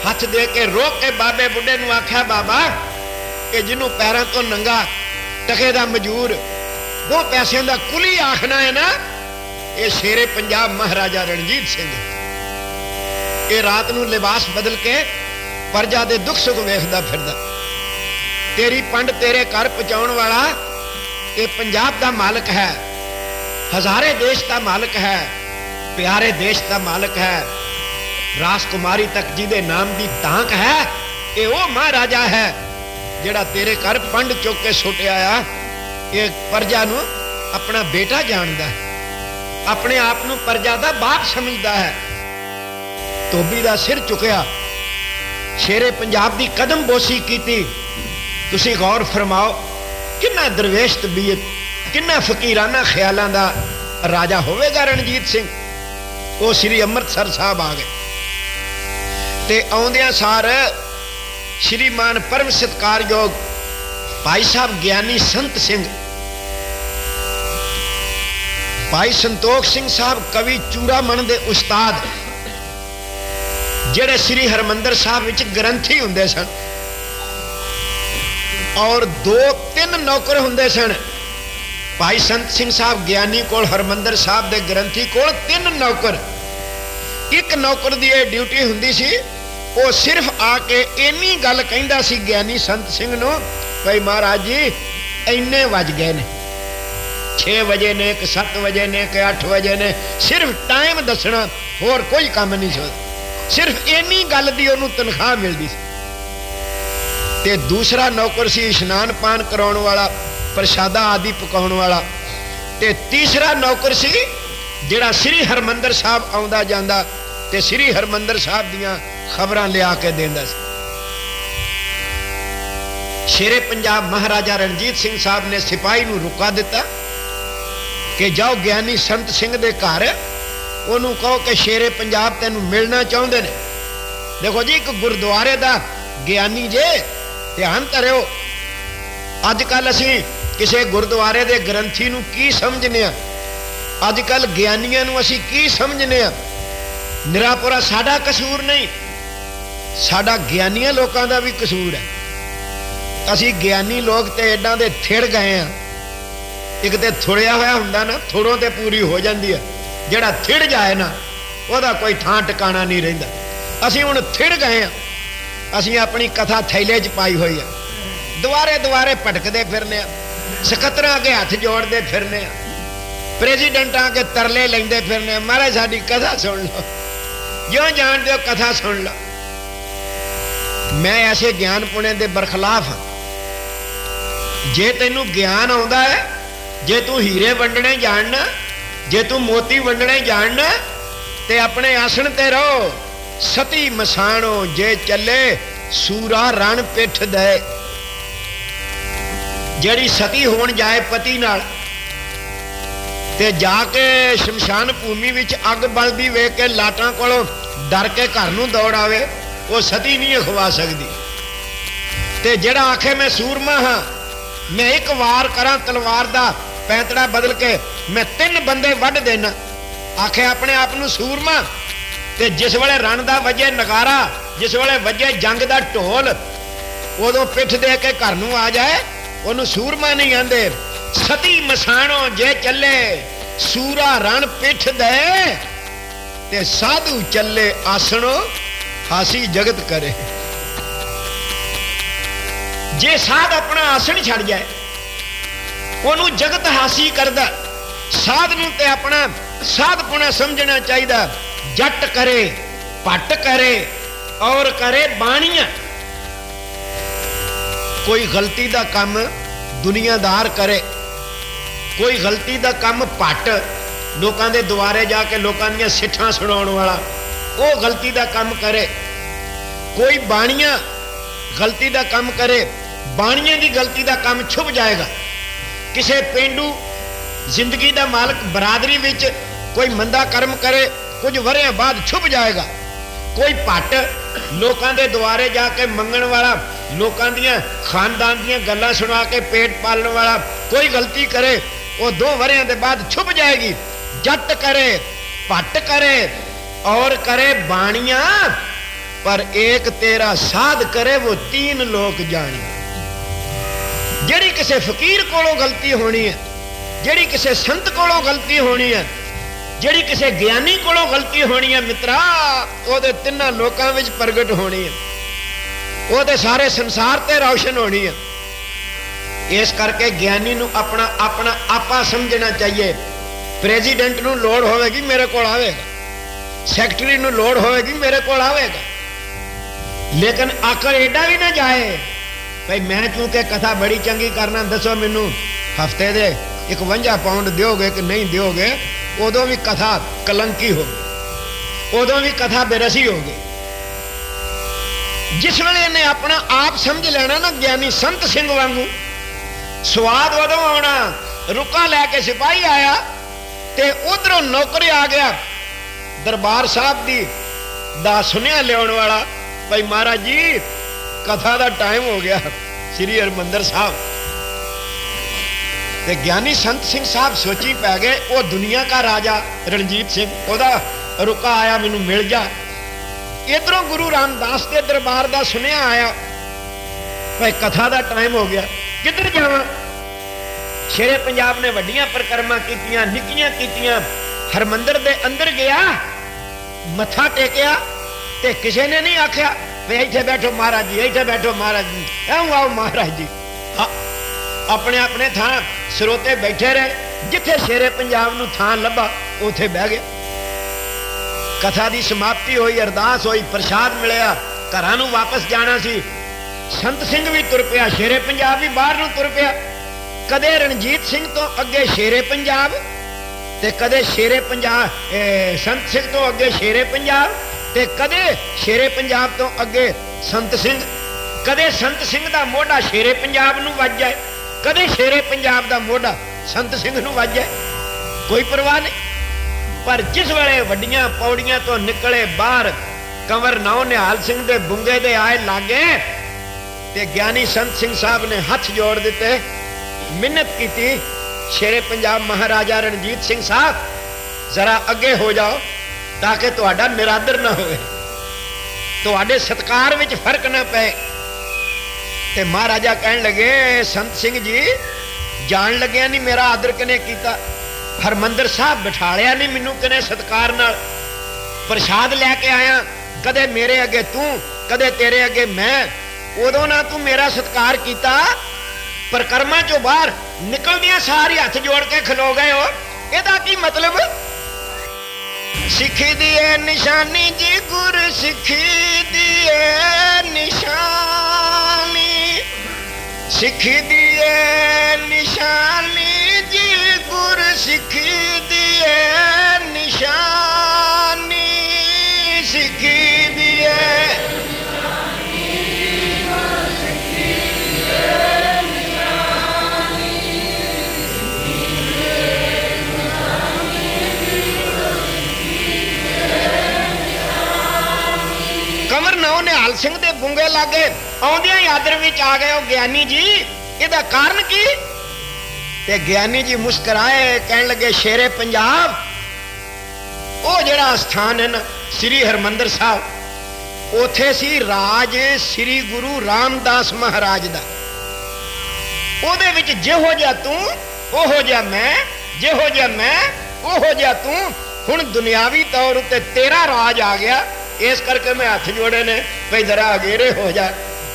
ਹੱਥ ਦੇ ਕੇ ਰੋਕ ਕੇ ਬਾਬੇ ਬੁੱਢੇ ਨੂੰ ਆਖਿਆ, ਬਾਬਾ ਇਹ ਜਿਹਨੂੰ ਪੈਰਾਂ ਤੋਂ ਨੰਗਾ ਟਕੇ ਦਾ ਮਜੂਰ ਦੋ ਪੈਸਿਆਂ ਦਾ ਕੁਲੀ ਆਖਣਾ ਹੈ ਨਾ, ਇਹ ਸ਼ੇਰੇ ਪੰਜਾਬ ਮਹਾਰਾਜਾ ਰਣਜੀਤ ਸਿੰਘ। ਇਹ ਰਾਤ ਨੂੰ ਲਿਬਾਸ ਬਦਲ ਕੇ ਪਰਜਾ ਦੇ ਦੁੱਖ ਸੁੱਖ ਵੇਖਦਾ ਫਿਰਦਾ। ਤੇਰੀ ਪੰਡ ਤੇਰੇ ਘਰ ਪਹੁੰਚਾਉਣ ਵਾਲਾ ਇਹ ਪੰਜਾਬ ਦਾ ਮਾਲਕ ਹੈ, ਹਜ਼ਾਰੇ ਦੇਸ਼ ਦਾ ਮਾਲਕ ਹੈ, ਪਿਆਰੇ ਦੇਸ਼ ਦਾ ਮਾਲਕ ਹੈ। ਰਾਜਕੁਮਾਰੀ ਤੱਕ ਜਿਹਦੇ ਨਾਮ ਦੀ ਤਾਂਕ ਹੈ, ਇਹ ਉਹ ਮਹਾਰਾਜਾ ਹੈ ਜਿਹੜਾ ਤੇਰੇ ਘਰ ਪੰਡ ਚੁੱਕ ਕੇ ਸੁੱਟਿਆ ਆ। ਇਹ ਪਰਜਾ ਨੂੰ ਆਪਣਾ ਬੇਟਾ ਜਾਣਦਾ ਹੈ, ਆਪਣੇ ਆਪ ਨੂੰ ਪਰਜਾ ਦਾ ਬਾਪ ਸਮਝਦਾ ਹੈ। ਧੋਬੀ ਦਾ ਸਿਰ ਚੁੱਕਿਆ, ਸ਼ੇਰੇ ਪੰਜਾਬ ਦੀ ਕਦਮ ਬੋਸੀ ਕੀਤੀ। ਤੁਸੀਂ ਗੌਰ ਫਰਮਾਓ ਕਿੰਨਾ ਦਰਵੇਸ਼ ਤਬੀਅਤ, ਕਿੰਨਾ ਫਕੀਰਾਨਾ ਖਿਆਲਾਂ ਦਾ ਰਾਜਾ ਹੋਵੇਗਾ ਰਣਜੀਤ ਸਿੰਘ? ਉਹ ਸ੍ਰੀ ਅੰਮ੍ਰਿਤਸਰ ਸਾਹਿਬ ਆ ਗਏ। ਤੇ ਆਉਂਦਿਆਂ ਸਾਰ ਸ਼੍ਰੀਮਾਨ ਪਰਮ ਸਤਕਾਰਯੋਗ ਭਾਈ ਸਾਹਿਬ ਗਿਆਨੀ ਸੰਤ ਸਿੰਘ, ਭਾਈ ਸੰਤੋਖ ਸਿੰਘ ਸਾਹਿਬ ਕਵੀ ਚੂੜਾਮਣ ਦੇ ਉਸਤਾਦ, ਜਿਹੜੇ ਸ੍ਰੀ ਹਰਮੰਦਰ ਸਾਹਿਬ ਵਿੱਚ ਗ੍ਰੰਥੀ ਹੁੰਦੇ ਸਨ। ਔਰ ਦੋ ਤਿੰਨ ਨੌਕਰ ਹੁੰਦੇ ਸਨ। ਭਾਈ ਸੰਤ ਸਿੰਘ ਸਾਹਿਬ ਗਿਆਨੀ ਕੋਲ, ਹਰਮੰਦਰ ਸਾਹਿਬ ਦੇ ਗ੍ਰੰਥੀ ਕੋਲ ਤਿੰਨ ਨੌਕਰ। ਇੱਕ ਨੌਕਰ ਦੀ ਇਹ ਡਿਊਟੀ ਹੁੰਦੀ ਸੀ, ਉਹ ਸਿਰਫ ਆ ਕੇ ਇੰਨੀ ਗੱਲ ਕਹਿੰਦਾ ਸੀ ਗਿਆਨੀ ਸੰਤ ਸਿੰਘ ਨੂੰ, ਭਈ ਮਹਾਰਾਜ ਜੀ, ਇੰਨੇ ਵੱਜ ਗਏ ਨੇ। 6 ਵਜੇ ਨੇ ਕਿ 7 ਵਜੇ ਨੇ ਕਿ 8 ਵਜੇ ਨੇ। ਸਿਰਫ ਟਾਈਮ ਦੱਸਣਾ, ਹੋਰ ਕੋਈ ਕੰਮ ਨਹੀਂ ਸੀ। ਸਿਰਫ ਇੰਨੀ ਗੱਲ ਦੀ ਉਹਨੂੰ ਤਨਖਾਹ ਮਿਲਦੀ ਸੀ। ਤੇ ਦੂਸਰਾ ਨੌਕਰ ਸੀ ਇਸ਼ਨਾਨ ਪਾਨ ਕਰਾਉਣ ਵਾਲਾ, ਪ੍ਰਸ਼ਾਦਾ ਆਦਿ ਪਕਾਉਣ ਵਾਲਾ। ਤੇ ਤੀਸਰਾ ਨੌਕਰ ਸੀ ਜਿਹੜਾ ਸ੍ਰੀ ਹਰਮੰਦਰ ਸਾਹਿਬ ਆਉਂਦਾ ਜਾਂਦਾ ਤੇ ਸ੍ਰੀ ਹਰਮੰਦਰ ਸਾਹਿਬ ਦੀਆਂ ਖਬਰਾਂ ਲਿਆ ਕੇ ਦਿੰਦਾ ਸੀ। ਸ਼ੇਰੇ ਪੰਜਾਬ ਮਹਾਰਾਜਾ ਰਣਜੀਤ ਸਿੰਘ ਸਾਹਿਬ ਨੇ ਸਿਪਾਹੀ ਨੂੰ ਰੁਕਾ ਦਿੱਤਾ ਕਿ ਜਾਓ ਗਿਆਨੀ ਸੰਤ ਸਿੰਘ ਦੇ ਘਰ, ਉਹਨੂੰ ਕਹੋ ਕਿ ਸ਼ੇਰੇ ਪੰਜਾਬ ਤੈਨੂੰ ਮਿਲਣਾ ਚਾਹੁੰਦੇ ਨੇ। ਦੇਖੋ ਜੀ, ਇੱਕ ਗੁਰਦੁਆਰੇ ਦਾ ਗਿਆਨੀ ਜੇ ਧਿਆਨ ਧਰਿਓ ਅੱਜ ਕੱਲ ਅਸੀਂ ਕਿਸੇ ਗੁਰਦੁਆਰੇ ਦੇ ਗ੍ਰੰਥੀ ਨੂੰ ਕੀ ਸਮਝਨੇ ਆ? ਅੱਜ ਕੱਲ ਗਿਆਨੀਆਂ ਨੂੰ ਅਸੀਂ ਕੀ ਸਮਝਨੇ ਆ? ਨਿਰਾਪੁਰਾ ਸਾਡਾ ਕਸੂਰ ਨਹੀਂ। ਸਾਡਾ ਗਿਆਨੀਆਂ ਲੋਕਾਂ ਦਾ ਵੀ ਕਸੂਰ ਹੈ। ਅਸੀਂ ਗਿਆਨੀ ਲੋਕ ਤੇ ਐਡਾਂ ਦੇ ਥਿੜ ਗਏ ਆ। ਇੱਕ ਤੇ ਥੁੜਿਆ ਹੋਇਆ ਹੁੰਦਾ ਨਾ, ਥੋੜੋਂ ਤੇ ਪੂਰੀ ਹੋ ਜਾਂਦੀ ਹੈ। ਜਿਹੜਾ ਥਿੜ ਜਾਏ ਨਾ, ਉਹਦਾ ਕੋਈ ਥਾਂ ਟਿਕਾਣਾ ਨਹੀਂ ਰਹਿੰਦਾ। ਅਸੀਂ ਹੁਣ ਥਿੜ ਗਏ ਆ। ਅਸੀਂ ਆਪਣੀ ਕਥਾ ਥੈਲੇ 'ਚ ਪਾਈ ਹੋਈ ਆ। ਦੁਆਰੇ ਦੁਆਰੇ ਭਟਕਦੇ ਫਿਰਨੇ ਆ। ਸਕੱਤਰਾਂ ਅੱਗੇ ਹੱਥ ਜੋੜਦੇ ਫਿਰਨੇ ਆ। ਪ੍ਰੈਜ਼ੀਡੈਂਟਾਂ ਅੱਗੇ ਤਰਲੇ ਲੈਂਦੇ ਫਿਰਨੇ ਮਹਾਰਾਜ, ਸਾਡੀ ਕਥਾ ਸੁਣ ਲਓ। ਜੋ ਜਾਣਦੇ ਹੋ ਕਥਾ ਸੁਣ ਲਓ। ਮੈਂ ਐਸੇ ਗਿਆਨ ਪੁਣੇ ਦੇ ਬਰਖਲਾਫ ਹਾਂ। ਜੇ ਤੈਨੂੰ ਗਿਆਨ ਆਉਂਦਾ ਹੈ, ਜੇ ਤੂੰ ਹੀਰੇ ਵੰਡਣੇ ਜਾਣਨਾ, ਜੇ ਤੂੰ ਮੋਤੀ ਵੰਡਣੇ ਜਾਣਨਾ, ਤੇ ਆਪਣੇ ਆਸਣ ਤੇ ਰਹੋ। ਸਤੀ ਮਸਾਣੋ ਜੇ ਚੱਲੇ, ਸੂਰਾ ਰਣ ਪਿੱਠ ਦੇ। ਜਿਹੜੀ ਸਤੀ ਹੋਣ ਜਾਏ ਪਤੀ ਨਾਲ, ਤੇ ਜਾ ਕੇ ਸ਼ਮਸ਼ਾਨ ਭੂਮੀ ਵਿੱਚ ਅੱਗ ਬਲਦੀ ਵੇਖ ਕੇ ਲਾਟਾਂ ਕੋਲੋਂ ਡਰ ਕੇ ਘਰ ਨੂੰ ਦੌੜ ਆਵੇ, ਉਹ ਸਤੀ ਨਹੀਂ ਅਖਵਾ ਸਕਦੀ। ਤੇ ਜਿਹੜਾ ਆਖੇ ਮੈਂ ਸੂਰਮਾ ਹਾਂ, ਮੈਂ ਇੱਕ ਵਾਰ ਕਰਾਂ ਤਲਵਾਰ ਦਾ ਪੈਂਤੜਾ ਬਦਲ ਕੇ ਮੈਂ ਤਿੰਨ ਬੰਦੇ ਵੱਢ ਦੇਣਾ। ਆਖੇ ਆਪਣੇ ਆਪ ਨੂੰ ਸੂਰਮਾ ਤੇ ਜਿਸ ਵੇਲੇ ਰਣ ਦਾ ਵਜੇ ਨਗਾਰਾ, ਜਿਸ ਵੇਲੇ ਵਜੇ ਜੰਗ ਦਾ ਢੋਲ, ਉਦੋਂ ਪਿੱਠ ਦੇ ਕੇ ਘਰ ਨੂੰ ਆ ਜਾਏ, ਉਹਨੂੰ ਸੂਰਮਾ ਨਹੀਂ ਆਂਦੇ। ਸਤੀ ਮਸਾਣੋ ਜੇ ਚੱਲੇ, ਸੂਰਾ ਰਣ ਪਿੱਠ ਦੇ, ਤੇ ਸਾਧੂ ਚੱਲੇ ਆਸਣੋ, ਹਾਸੀ ਜਗਤ ਕਰੇ। ਜੇ ਸਾਧ ਆਪਣਾ ਆਸਣ ਛੱਡ ਜਾਏ, ਉਹਨੂੰ ਜਗਤ ਹਾਸੀ ਕਰਦਾ। ਸਾਧ ਨੂੰ ਤੇ ਆਪਣਾ ਸਾਧਪੁਣਾ ਸਮਝਣਾ ਚਾਹੀਦਾ। ਜੱਟ ਕਰੇ ਪੱਟ ਕਰੇ, ਔਰ ਕਰੇ ਬਾਣੀਆਂ। ਕੋਈ ਗਲਤੀ ਦਾ ਕੰਮ ਦੁਨੀਆਦਾਰ ਕਰੇ, ਕੋਈ ਗਲਤੀ ਦਾ ਕੰਮ ਪੱਟ ਲੋਕਾਂ ਦੇ ਦੁਆਰੇ ਜਾ ਕੇ ਲੋਕਾਂ ਦੀਆਂ ਸਿੱਠਾਂ ਸੁਣਾਉਣ ਵਾਲਾ, ਉਹ ਗਲਤੀ ਦਾ ਕੰਮ ਕਰੇ। ਕੋਈ ਬਾਣੀਆਂ ਗਲਤੀ ਦਾ ਕੰਮ ਕਰੇ, ਬਾਣੀਆਂ ਦੀ ਗਲਤੀ ਦਾ ਕੰਮ ਛੁਪ ਜਾਏਗਾ। ਕਿਸੇ ਪਿੰਡੂ ਜ਼ਿੰਦਗੀ ਦਾ ਮਾਲਕ ਬਰਾਦਰੀ ਵਿੱਚ ਕੋਈ ਮੰਦਾ ਕਰਮ ਕਰੇ ਕੁਝ ਵਰਿਆਂ ਬਾਅਦ ਛੁਪ ਜਾਏਗਾ। ਕੋਈ ਭੱਟ ਲੋਕਾਂ ਦੇ ਦੁਆਰੇ ਜਾ ਕੇ ਮੰਗਣ ਵਾਲਾ, ਲੋਕਾਂ ਦੀਆਂ ਖਾਨਦਾਨ ਦੀਆਂ ਗੱਲਾਂ ਸੁਣਾ ਕੇ ਪੇਟ ਪਾਲਣ ਵਾਲਾ ਕੋਈ ਗਲਤੀ ਕਰੇ, ਉਹ ਦੋ ਵਰਿਆਂ ਦੇ ਬਾਅਦ ਛੁਪ ਜਾਏਗੀ। ਜੱਟ ਕਰੇ, ਭੱਟ ਕਰੇ, ਔਰ ਕਰੇ ਬਾਣੀਆਂ, ਪਰ ਏਕ ਤੇਰਾ ਸਾਧ ਕਰੇ, ਉਹ ਤੀਨ ਲੋਕ ਜਾਣੀ। ਜਿਹੜੀ ਕਿਸੇ ਫਕੀਰ ਕੋਲੋਂ ਗਲਤੀ ਹੋਣੀ ਹੈ, ਜਿਹੜੀ ਕਿਸੇ ਸੰਤ ਕੋਲੋਂ ਗਲਤੀ ਹੋਣੀ ਹੈ ਜਿਹੜੀ ਕਿਸੇ ਗਿਆਨੀ ਕੋਲੋਂ ਗਲਤੀ ਹੋਣੀ ਹੈ ਮਿੱਤਰਾ, ਉਹਦੇ ਤਿੰਨਾਂ ਲੋਕਾਂ ਵਿੱਚ ਪ੍ਰਗਟ ਹੋਣੀ ਹੈ। ਉਹਦੇ ਸਾਰੇ ਸੰਸਾਰ ਤੇ ਰੌਸ਼ਨ ਹੋਣੀ ਹੈ। ਇਸ ਕਰਕੇ ਗਿਆਨੀ ਨੂੰ ਆਪਣਾ ਆਪਣਾ ਆਪਾ ਸਮਝਣਾ ਚਾਹੀਏ। ਪ੍ਰੈਜ਼ੀਡੈਂਟ ਨੂੰ ਲੋੜ ਹੋਵੇਗੀ, ਮੇਰੇ ਕੋਲ ਆਵੇਗਾ। ਸੈਕਟਰੀ ਨੂੰ ਲੋੜ ਹੋਵੇਗੀ, ਮੇਰੇ ਕੋਲ ਆਵੇਗਾ। ਲੇਕਿਨ ਆਕਰ ਐਡਾ ਵੀ ਨਾ ਜਾਏ, ਭਈ ਮੈਂ ਕਿਉਂਕਿ ਕਥਾ ਬੜੀ ਚੰਗੀ ਕਰਨਾ, ਦੱਸੋ ਮੈਨੂੰ, ਹਫ਼ਤੇ ਦੇ 51 ਪਾਉਂਡ ਦਿਓਗੇ ਕਿ ਨਹੀਂ ਦਿਓਗੇ? ਉਦੋਂ ਵੀ ਕਥਾ ਕਲੰਕੀ ਹੋ ਗਈ। ਉਦੋਂ ਵੀ ਕਥਾ ਬੇਰਸੀ ਹੋ ਗਈ। ਜਿਸ ਵੇਲੇ ਇਹਨੇ ਆਪਣਾ ਆਪ ਸਮਝ ਲੈਣਾ ਨਾ, ਗਿਆਨੀ ਸੰਤ ਸਿੰਘ ਵਾਂਗੂ, ਸਵਾਦ ਉਦੋਂ ਆਉਣਾ, ਰੁਕਾ ਲੈ ਕੇ ਸਿਪਾਹੀ ਆਇਆ ਤੇ ਉਧਰੋਂ ਨੌਕਰ ਆ ਗਿਆ। ਦਰਬਾਰ ਸਾਹਿਬ ਦੀ ਦਾ ਸੁਨਿਆ ਲਿਆਉਣ ਵਾਲਾ, ਭਾਈ ਮਹਾਰਾਜ ਜੀ, ਕਥਾ ਦਾ ਟਾਈਮ ਹੋ ਗਿਆ। ਸ੍ਰੀ ਹਰਮੰਦਰ ਸਾਹਿਬ। ਤੇ ਗਿਆਨੀ ਸੰਤ ਸਿੰਘ ਸਾਹਿਬ ਸੋਚੀ ਪੈ ਗਏ, ਉਹ ਦੁਨੀਆ ਦਾ ਰਾਜਾ ਰਣਜੀਤ ਸਿੰਘ, ਉਹਦਾ ਰੁਕਾ ਆਇਆ, ਮੈਨੂੰ ਮਿਲ ਜਾ। ਇਧਰੋਂ ਗੁਰੂ ਰਾਮਦਾਸ ਦੇ ਦਰਬਾਰ ਦਾ ਸੁਨੇਹਾ ਆਇਆ, ਭਾਈ ਕਥਾ ਦਾ ਟਾਈਮ ਹੋ ਗਿਆ। ਕਿੱਧਰ ਜਾਵਾਂ? ਸ਼ੇਰੇ ਪੰਜਾਬ ਨੇ ਵੱਡੀਆਂ ਪ੍ਰਕਰਮਾਂ ਕੀਤੀਆਂ, ਨਿੱਕੀਆਂ ਕੀਤੀਆਂ। ਹਰਮੰਦਰ ਦੇ ਅੰਦਰ ਗਿਆ, ਮੱਥਾ ਟੇਕਿਆ ਤੇ ਕਿਸੇ ਨੇ ਨਹੀਂ ਆਖਿਆ, ਵੀ ਇੱਥੇ ਬੈਠੋ ਮਹਾਰਾਜ ਜੀ, ਇੱਥੇ ਬੈਠੋ ਮਹਾਰਾਜ ਜੀ, ਐਉਂ ਆਓ ਮਹਾਰਾਜ ਜੀ। ਆਪਣੇ ਆਪਣੇ ਥਾਂ ਸਰੋਤੇ ਬੈਠੇ ਰਹੇ। ਜਿੱਥੇ ਸ਼ੇਰੇ ਪੰਜਾਬ ਨੂੰ ਥਾਂ ਲੱਭਾ, ਉੱਥੇ ਬਹਿ ਗਿਆ। ਕਥਾ ਦੀ ਸਮਾਪਤੀ ਹੋਈ, ਅਰਦਾਸ ਹੋਈ, ਪ੍ਰਸ਼ਾਦ ਮਿਲਿਆ। ਘਰਾਂ ਨੂੰ ਵਾਪਸ ਜਾਣਾ ਸੀ। ਸੰਤ ਸਿੰਘ ਵੀ ਤੁਰ ਪਿਆ, ਸ਼ੇਰੇ ਪੰਜਾਬ ਵੀ ਬਾਹਰ ਨੂੰ ਤੁਰ ਪਿਆ। ਕਦੇ ਰਣਜੀਤ ਸਿੰਘ ਤੋਂ ਅੱਗੇ ਸ਼ੇਰੇ ਪੰਜਾਬ ਤੇ ਕਦੇ ਸ਼ੇਰੇ ਪੰਜਾਬ ਸੰਤ ਸਿੰਘ ਤੋਂ ਅੱਗੇ ਸ਼ੇਰੇ ਪੰਜਾਬ ਤੇ ਕਦੇ ਸ਼ੇਰੇ ਪੰਜਾਬ ਤੋਂ ਅੱਗੇ ਸੰਤ ਸਿੰਘ। ਕਦੇ ਸੰਤ ਸਿੰਘ ਦਾ ਮੋਢਾ ਸ਼ੇਰੇ ਪੰਜਾਬ ਨੂੰ ਵੱਜ ਜਾਏ। ਕਦੇ ਸ਼ੇਰੇ ਪੰਜਾਬ ਦਾ ਮੋਢਾ ਸੰਤ ਸਿੰਘ ਨੂੰ ਵੱਜਿਆ? ਕੋਈ ਪਰਵਾਹ ਨਹੀਂ। ਪਰ ਜਿਸ ਵੇਲੇ ਵੱਡੀਆਂ ਪੌੜੀਆਂ ਤੋਂ ਨਿਕਲੇ ਬਾਹਰ ਕੰਵਰ ਨੌ ਨਿਹਾਲ ਸਿੰਘ ਦੇ ਬੁੰਗੇ ਦੇ ਆਏ ਲਾਗੇ ਤੇ ਗਿਆਨੀ ਸੰਤ ਸਿੰਘ ਸਾਹਿਬ ਨੇ ਹੱਥ ਜੋੜ ਦਿੱਤੇ। ਮਿੰਨਤ ਕੀਤੀ। ਸ਼ੇਰੇ ਪੰਜਾਬ ਮਹਾਰਾਜਾ ਰਣਜੀਤ ਸਿੰਘ ਸਾਹਿਬ, ਜ਼ਰਾ ਅੱਗੇ ਹੋ ਜਾਓ ਤਾਂ ਕਿ ਤੁਹਾਡਾ ਨਿਰਾਦਰ ਨਾ ਹੋਵੇ। ਤੁਹਾਡੇ ਸਤਕਾਰ ਵਿੱਚ ਫ਼ਰਕ ਨਾ ਪਏ। ਤੇ ਮਹਾਰਾਜਾ ਕਹਿਣ ਲੱਗੇ, ਸੰਤ ਸਿੰਘ ਜੀ, ਜਾਣ ਲੱਗਿਆ ਨਹੀਂ ਮੇਰਾ ਆਦਰ ਕਿਨੇ ਕੀਤਾ? ਹਰਮੰਦਰ ਸਾਹਿਬ ਬਿਠਾਲਿਆ ਨਹੀਂ ਮੈਨੂੰ ਕਿਨੇ ਸਤਕਾਰ ਨਾਲ? ਪ੍ਰਸ਼ਾਦ ਲੈ ਕੇ ਆਇਆ, ਕਦੇ ਮੇਰੇ ਅੱਗੇ ਤੂੰ, ਕਦੇ ਤੇਰੇ ਅੱਗੇ ਮੈਂ। ਉਦੋਂ ਨਾ ਤੂੰ ਮੇਰਾ ਸਤਕਾਰ ਕੀਤਾ। ਪ੍ਰਕਰਮਾਂ ਚੋਂ ਬਾਹਰ ਨਿਕਲਦਿਆਂ ਸਾਰੀ ਹੱਥ ਜੋੜ ਕੇ ਖਲੋ ਗਏ ਹੋ। ਇਹਦਾ ਕੀ ਮਤਲਬ? ਸਿੱਖੀ ਦੀ ਇਹ ਨਿਸ਼ਾਨੀ ਜੀ ਗੁਰ ਸਿੱਖੀ ਦੀ ਇਹ ਨਿਸ਼ਾਨੀ। ਸਿੱਖੀ ਦੀ ਇਹ ਨਿਸ਼ਾਨੀ ਜੀ ਗੁਰ ਸਿੱਖੀ ਦੀ ਇਹ ਨਿਸ਼ਾਨੀ, ਸਿੱਖੀ ਦੀ ਇਹ ਕਮਰ ਨੌ ਨਿਹਾਲ ਸਿੰਘ ਦੇ ਬੁੰਗੇ ਲਾਗੇ ਆਉਂਦਿਆਂ ਹੀ ਆਦਰ ਵਿੱਚ ਆ ਗਏ ਉਹ ਗਿਆਨੀ ਜੀ। ਇਹਦਾ ਕਾਰਨ ਕੀ? ਤੇ ਗਿਆਨੀ ਜੀ ਮੁਸਕਰਾਏ, ਕਹਿਣ ਲੱਗੇ, ਸ਼ੇਰੇ ਪੰਜਾਬ, ਉਹ ਜਿਹੜਾ ਸਥਾਨ ਹੈ ਨਾ ਸ੍ਰੀ ਹਰਮੰਦਰ ਸਾਹਿਬ, ਉਥੇ ਸੀ ਰਾਜ ਸ੍ਰੀ ਗੁਰੂ ਰਾਮਦਾਸ ਮਹਾਰਾਜ ਦਾ। ਉਹਦੇ ਵਿੱਚ ਜਿਹੋ ਜਿਹਾ ਤੂੰ, ਉਹੋ ਜਿਹਾ ਮੈਂ, ਜਿਹੋ ਜਿਹਾ ਮੈਂ, ਉਹੋ ਜਿਹਾ ਤੂੰ, ਹੁਣ ਦੁਨਿਆਵੀ ਤੌਰ ਉੱਤੇ ਤੇਰਾ ਰਾਜ ਆ ਗਿਆ। ਇਸ ਕਰਕੇ ਮੈਂ ਹੱਥ ਜੋੜੇ ਨੇ, ਭਈ ਜ਼ਰਾ ਅਗੇਰੇ ਹੋ ਜਾ।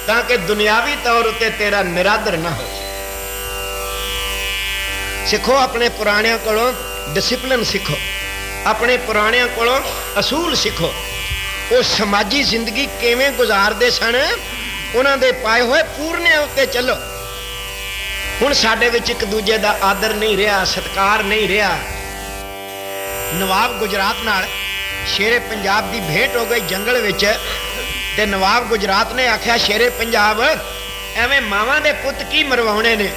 ਤਾਂ ਕਿ ਦੁਨਿਆਵੀ ਤੌਰ ਉੱਤੇ ਤੇਰਾ ਨਿਰਾਦਰ ਨਾ ਹੋ ਸਿੱਖੋ ਆਪਣੇ ਪੁਰਾਣਿਆਂ ਕੋਲੋਂ ਡਿਸਪਲਿਨ ਸਿੱਖੋ। ਆਪਣੇ ਪੁਰਾਣਿਆਂ ਕੋਲੋਂ ਅਸੂਲ ਸਿੱਖੋ। ਉਹ ਸਮਾਜੀ ਜ਼ਿੰਦਗੀ ਕਿਵੇਂ ਗੁਜ਼ਾਰਦੇ ਸਨ, ਉਹਨਾਂ ਦੇ ਪਾਏ ਹੋਏ ਪੂਰਨਿਆਂ ਉੱਤੇ ਚੱਲੋ। ਹੁਣ ਸਾਡੇ ਵਿੱਚ ਇੱਕ ਦੂਜੇ ਦਾ ਆਦਰ ਨਹੀਂ ਰਿਹਾ, ਸਤਕਾਰ ਨਹੀਂ ਰਿਹਾ। ਨਵਾਬ ਗੁਜਰਾਤ ਨਾਲ ਸ਼ੇਰੇ ਪੰਜਾਬ ਦੀ ਭੇਟ ਹੋ ਗਈ ਜੰਗਲ ਵਿੱਚ। ਤੇ ਨਵਾਬ ਗੁਜਰਾਤ ਨੇ ਆਖਿਆ, ਸ਼ੇਰੇ ਪੰਜਾਬ, ਐਵੇਂ ਮਾਵਾਂ ਦੇ ਪੁੱਤ ਕੀ ਮਰਵਾਉਣੇ ਨੇ?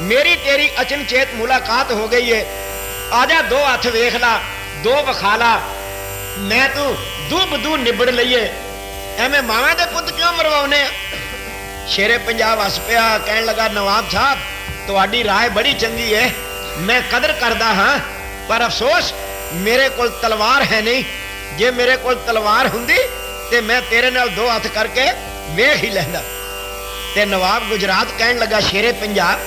ਮੇਰੀ ਤੇਰੀ ਅਚਨਚੇਤ ਮੁਲਾਕਾਤ ਹੋ ਗਈ ਏ। ਜਾ, ਦੋ ਹੱਥ ਵੇਖ ਲਾ, ਦੋ ਵਿਖਾ ਲਾ। ਮੈਂ ਤੂੰ ਦੂ ਬਦੂ ਨਿਬੜ ਲਈਏ। ਐਵੇਂ ਮਾਵਾਂ ਦੇ ਪੁੱਤ ਕਿਉਂ ਮਰਵਾਉਣੇ ਆ? ਸ਼ੇਰੇ ਪੰਜਾਬ ਹੱਸ ਪਿਆ, ਕਹਿਣ ਲੱਗਾ, ਨਵਾਬ ਸਾਹਿਬ, ਤੁਹਾਡੀ ਰਾਏ ਬੜੀ ਚੰਗੀ ਏ। ਮੈਂ ਕਦਰ ਕਰਦਾ ਹਾਂ, ਪਰ ਅਫਸੋਸ, ਮੇਰੇ ਕੋਲ ਤਲਵਾਰ ਹੈ ਨਹੀਂ। ਜੇ ਮੇਰੇ ਕੋਲ ਤਲਵਾਰ ਹੁੰਦੀ ਤੇ ਮੈਂ ਤੇਰੇ ਨਾਲ ਦੋ ਹੱਥ ਕਰਕੇ ਵੇਖ ਹੀ ਲੈਂਦਾ। ਤੇ ਨਵਾਬ ਗੁਜਰਾਤ ਕਹਿਣ ਲੱਗਾ, ਸ਼ੇਰੇ ਪੰਜਾਬ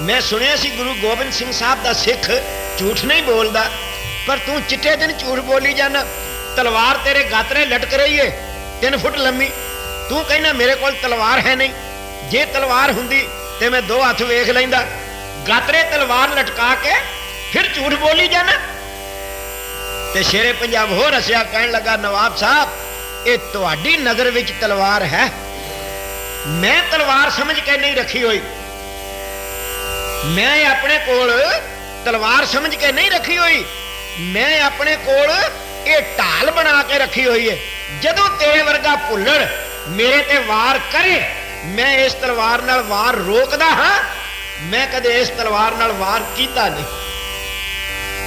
ਮੈਂ ਸੁਣਿਆ ਸੀ ਗੁਰੂ ਗੋਬਿੰਦ ਸਿੰਘ ਸਾਹਿਬ ਦਾ ਸਿੱਖ ਝੂਠ ਨਹੀਂ ਬੋਲਦਾ, ਪਰ ਤੂੰ ਚਿੱਟੇ ਦਿਨ ਝੂਠ ਬੋਲੀ ਜਾਂਦਾ ਤਲਵਾਰ ਤੇਰੇ ਗਾਤਰੇ ਲਟਕ ਰਹੀ ਏ 3 ਫੁੱਟ ਲੰਮੀ। ਤੂੰ ਕਹਿੰਦਾ, ਮੇਰੇ ਕੋਲ ਤਲਵਾਰ ਹੈ ਨਹੀਂ। ਜੇ ਤਲਵਾਰ ਹੁੰਦੀ ਤੇ ਮੈਂ ਦੋ ਹੱਥ ਵੇਖ ਲੈਂਦਾ। ਗਾਤਰੇ ਤਲਵਾਰ ਲਟਕਾ ਕੇ ਫਿਰ ਝੂਠ ਬੋਲੀ ਜਾਣਾ ਤੇ ਸ਼ੇਰੇ ਪੰਜਾਬ ਹੋਰ ਹੱਸਿਆ, ਕਹਿਣ ਲੱਗਾ, ਨਵਾਬ ਸਾਹਿਬ ਇਹ ਤੁਹਾਡੀ ਨਜ਼ਰ ਵਿੱਚ ਤਲਵਾਰ ਹੈ। ਮੈਂ ਤਲਵਾਰ ਸਮਝ ਕੇ ਨਹੀਂ ਰੱਖੀ ਹੋਈ। ਮੈਂ ਆਪਣੇ ਕੋਲ ਤਲਵਾਰ ਸਮਝ ਕੇ ਨਹੀਂ ਰੱਖੀ ਹੋਈ। ਮੈਂ ਆਪਣੇ ਕੋਲ ਇਹ ਢਾਲ ਬਣਾ ਕੇ ਰੱਖੀ ਹੋਈ ਹੈ। ਜਦੋਂ ਤੇਰੇ ਵਰਗਾ ਭੁੱਲੜ ਮੇਰੇ ਤੇ ਵਾਰ ਕਰੇ, ਮੈਂ ਇਸ ਤਲਵਾਰ ਨਾਲ ਵਾਰ ਰੋਕਦਾ ਹਾਂ। ਮੈਂ ਕਦੇ ਇਸ ਤਲਵਾਰ ਨਾਲ ਵਾਰ ਕੀਤਾ ਨਹੀਂ।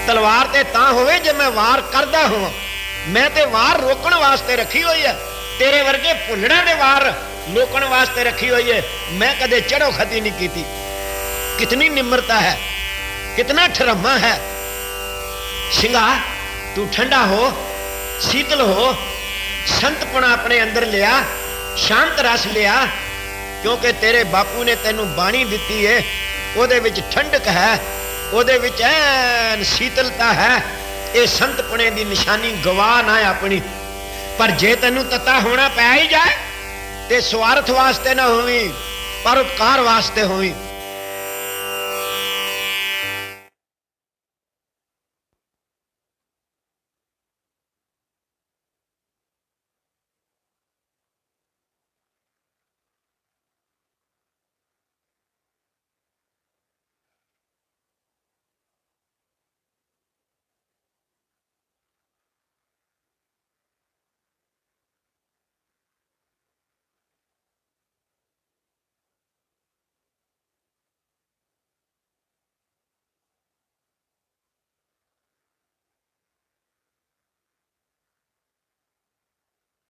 ਤਲਵਾਰ ਤੇ ਤਾਂ ਹੋਵੇ ਜੇ ਮੈਂ ਵਾਰ ਕਰਦਾ ਹੋਵਾਂ। ਮੈਂ ਤੇ ਵਾਰ ਰੋਕਣ ਵਾਸਤੇ ਰੱਖੀ ਹੋਈ ਹੈ ਤੇਰੇ ਵਰਗੇ ਭੁੱਲੜਾਂ ਦੇ ਵਾਰ ਲੋਕਣ ਵਾਸਤੇ ਰੱਖੀ ਹੋਈ ਹੈ ਮੈਂ ਕਦੇ ਚੜੋ ਖਤੀ ਨਹੀਂ ਕੀਤੀ। ਕਿਤਨੀ ਨਿਮਰਤਾ ਹੈ, ਕਿਤਨਾ ਠਰਮਾ ਹੈ। ਸਿੰਘਾ ਤੂੰ ਠੰਡਾ ਹੋ, ਸ਼ੀਤਲ ਹੋ, ਸੰਤਪਣਾ ਆਪਣੇ ਅੰਦਰ ਲਿਆ, ਸ਼ਾਂਤ ਰਸ ਲਿਆ, ਕਿਉਂਕਿ ਤੇਰੇ ਬਾਪੂ ਨੇ ਤੈਨੂੰ ਬਾਣੀ ਦਿੱਤੀ ਏ। ਉਹਦੇ ਵਿੱਚ ਠੰਡਕ ਹੈ, ਉਹਦੇ ਵਿੱਚ ਐਨ ਸ਼ੀਤਲਤਾ ਹੈ। ਇਹ ਸੰਤਪਣੇ ਦੀ ਨਿਸ਼ਾਨੀ ਗਵਾ ਨਾ ਆਪਣੀ। ਪਰ ਜੇ ਤੈਨੂੰ ਤਤਾ ਹੋਣਾ ਪੈ ਹੀ ਜਾਏ, ਤੇ ਸਵਾਰਥ ਵਾਸਤੇ ਨਾ ਹੋਵੀਂ, ਪਰ ਉਪਕਾਰ ਵਾਸਤੇ ਹੋਵੀਂ।